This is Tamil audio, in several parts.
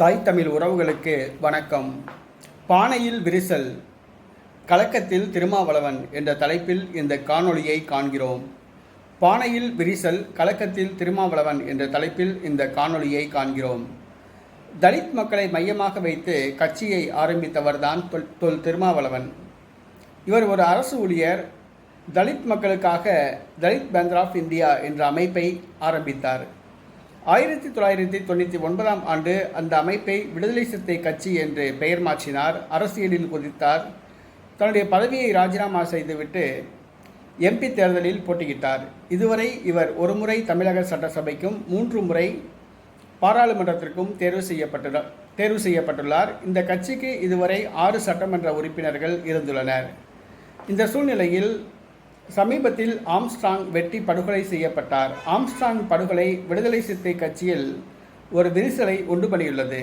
தாய் தமிழ் உறவுகளுக்கு வணக்கம். பானையில் விரிசல் கலக்கத்தில் திருமாவளவன் என்ற தலைப்பில் இந்த காணொளியை காண்கிறோம். பானையில் விரிசல் கலக்கத்தில் திருமாவளவன் என்ற தலைப்பில் இந்த காணொளியை காண்கிறோம். தலித் மக்களை மையமாக வைத்து கட்சியை ஆரம்பித்தவர்தான் தொல் தொல் திருமாவளவன். இவர் ஒரு அரசு ஊழியர் தலித் மக்களுக்காக தலித் பேந்தர் ஆஃப் இந்தியா என்ற அமைப்பை ஆரம்பித்தார். ஆயிரத்தி தொள்ளாயிரத்தி தொண்ணூற்றி ஒன்பதாம் ஆண்டு அந்த அமைப்பை விடுதலை சிறுத்தை கட்சி என்று பெயர் மாற்றினார். அரசியலில் குதித்தார். தன்னுடைய பதவியை ராஜினாமா செய்துவிட்டு எம்பி தேர்தலில் போட்டியிட்டார். இதுவரை இவர் ஒரு முறை தமிழக சட்டசபைக்கும் மூன்று முறை பாராளுமன்றத்திற்கும் தேர்வு செய்யப்பட்டுள்ள தேர்வு செய்யப்பட்டுள்ளார். இந்த கட்சிக்கு இதுவரை ஆறு சட்டமன்ற உறுப்பினர்கள் இருந்துள்ளனர். இந்த சூழ்நிலையில் சமீபத்தில் ஆம்ஸ்ட்ராங் வெட்டி படுகொலை செய்யப்பட்டார். ஆம்ஸ்ட்ராங் படுகொலை விடுதலை சிறுத்தை கட்சியில் ஒரு விரிசலை உண்டு பண்ணியுள்ளது.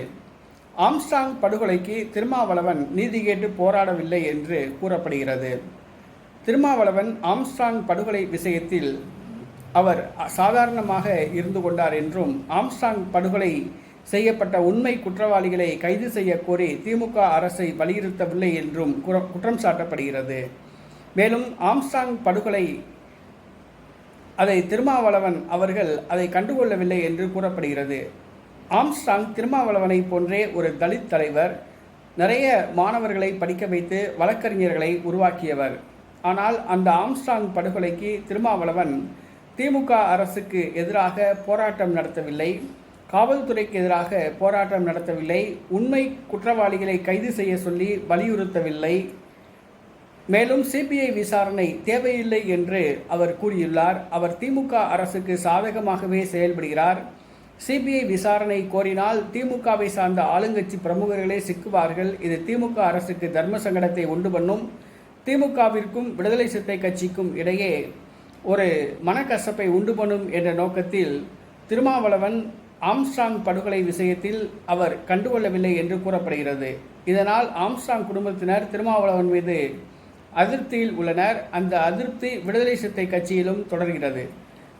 ஆம்ஸ்ட்ராங் படுகொலைக்கு திருமாவளவன் நீதி கேட்டு போராடவில்லை என்று கூறப்படுகிறது. திருமாவளவன் ஆம்ஸ்ட்ராங் படுகொலை விஷயத்தில் அவர் சாதாரணமாக இருந்து கொண்டார் என்றும் ஆம்ஸ்ட்ராங் படுகொலை செய்யப்பட்ட உண்மை குற்றவாளிகளை கைது செய்ய கோரி திமுக அரசை வலியுறுத்தவில்லை என்றும் குற்றம் சாட்டப்படுகிறது. மேலும் ஆம்ஸ்டாங் படுகொலை அதை திருமாவளவன் அவர்கள் அதை கண்டுகொள்ளவில்லை என்று கூறப்படுகிறது. ஆம்ஸ்டாங் திருமாவளவனை போன்றே ஒரு தலித் தலைவர் நிறைய மாணவர்களை படிக்க வைத்து வழக்கறிஞர்களை உருவாக்கியவர். ஆனால் அந்த ஆம்ஸ்டாங் படுகொலைக்கு திருமாவளவன் திமுக அரசுக்கு எதிராக போராட்டம் நடத்தவில்லை. காவல்துறைக்கு எதிராக போராட்டம் நடத்தவில்லை. உண்மை குற்றவாளிகளை கைது செய்ய சொல்லி வலியுறுத்தவில்லை. மேலும் சிபிஐ விசாரணை தேவையில்லை என்று அவர் கூறியுள்ளார். அவர் திமுக அரசுக்கு சாதகமாகவே செயல்படுகிறார். சிபிஐ விசாரணை கோரினால் திமுகவை சார்ந்த ஆளுங்கட்சி பிரமுகர்களே சிக்குவார்கள். இது திமுக அரசுக்கு தர்ம சங்கடத்தை உண்டு பண்ணும். திமுகவிற்கும் விடுதலை சிறுத்தை கட்சிக்கும் இடையே ஒரு மனக்கசப்பை உண்டு பண்ணும் என்ற நோக்கத்தில் திருமாவளவன் ஆம்ஸ்ட்ராங் படுகொலை விஷயத்தில் அவர் கண்டுகொள்ளவில்லை என்று கூறப்படுகிறது. இதனால் ஆம்ஸ்ட்ராங் குடும்பத்தினர் திருமாவளவன் மீது அதிருப்தியில் உள்ளனர். அந்த அதிருப்தி விடுதலை சிறுத்தை கட்சியிலும் தொடர்கிறது.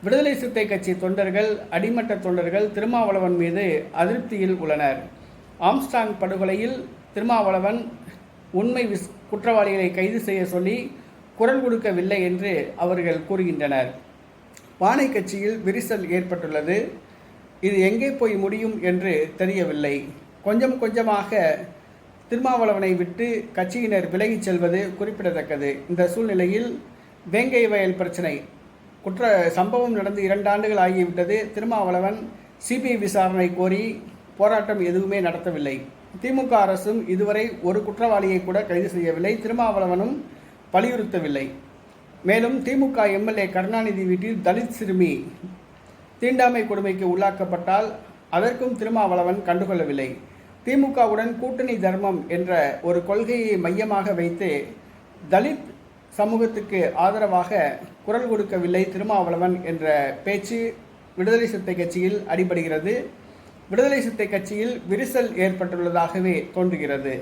விடுதலை சிறுத்தை கட்சி தொண்டர்கள் அடிமட்ட தொண்டர்கள் திருமாவளவன் மீது அதிருப்தியில் உள்ளனர். ஆம்ஸ்டாங் படுகொலையில் திருமாவளவன் உண்மை விஸ் குற்றவாளிகளை கைது செய்ய சொல்லி குரல் கொடுக்கவில்லை என்று அவர்கள் கூறுகின்றனர். பானை கட்சியில் விரிசல் ஏற்பட்டுள்ளது. இது எங்கே போய் முடியும் என்று தெரியவில்லை. கொஞ்சம் கொஞ்சமாக திருமாவளவனை விட்டு கட்சியினர் விலகிச் செல்வது குறிப்பிடத்தக்கது. இந்த சூழ்நிலையில் வேங்கை வயல் பிரச்சனை குற்ற சம்பவம் நடந்து இரண்டு ஆண்டுகள் ஆகிவிட்டது. திருமாவளவன் சிபிஐ விசாரணை கோரி போராட்டம் எதுவுமே நடத்தவில்லை. திமுக அரசும் இதுவரை ஒரு குற்றவாளியை கூட கைது செய்யவில்லை. திருமாவளவனும் வலியுறுத்தவில்லை மேலும் திமுக எம்எல்ஏ கருணாநிதி வீட்டில் தலித் சிறுமி தீண்டாமை கொடுமைக்கு உள்ளாக்கப்பட்டால் அதற்கும் திருமாவளவன் கண்டுகொள்ளவில்லை. திமுகவுடன் கூட்டணி தர்மம் என்ற ஒரு கொள்கையை மையமாக வைத்து தலித் சமூகத்துக்கு ஆதரவாக குரல் கொடுக்கவில்லை திருமாவளவன் என்ற பேச்சு விடுதலை சிறுத்தை கட்சியில் அடிபடுகிறது. விடுதலை சிறுத்தை கட்சியில் விரிசல் ஏற்பட்டுள்ளதாகவே தோன்றுகிறது.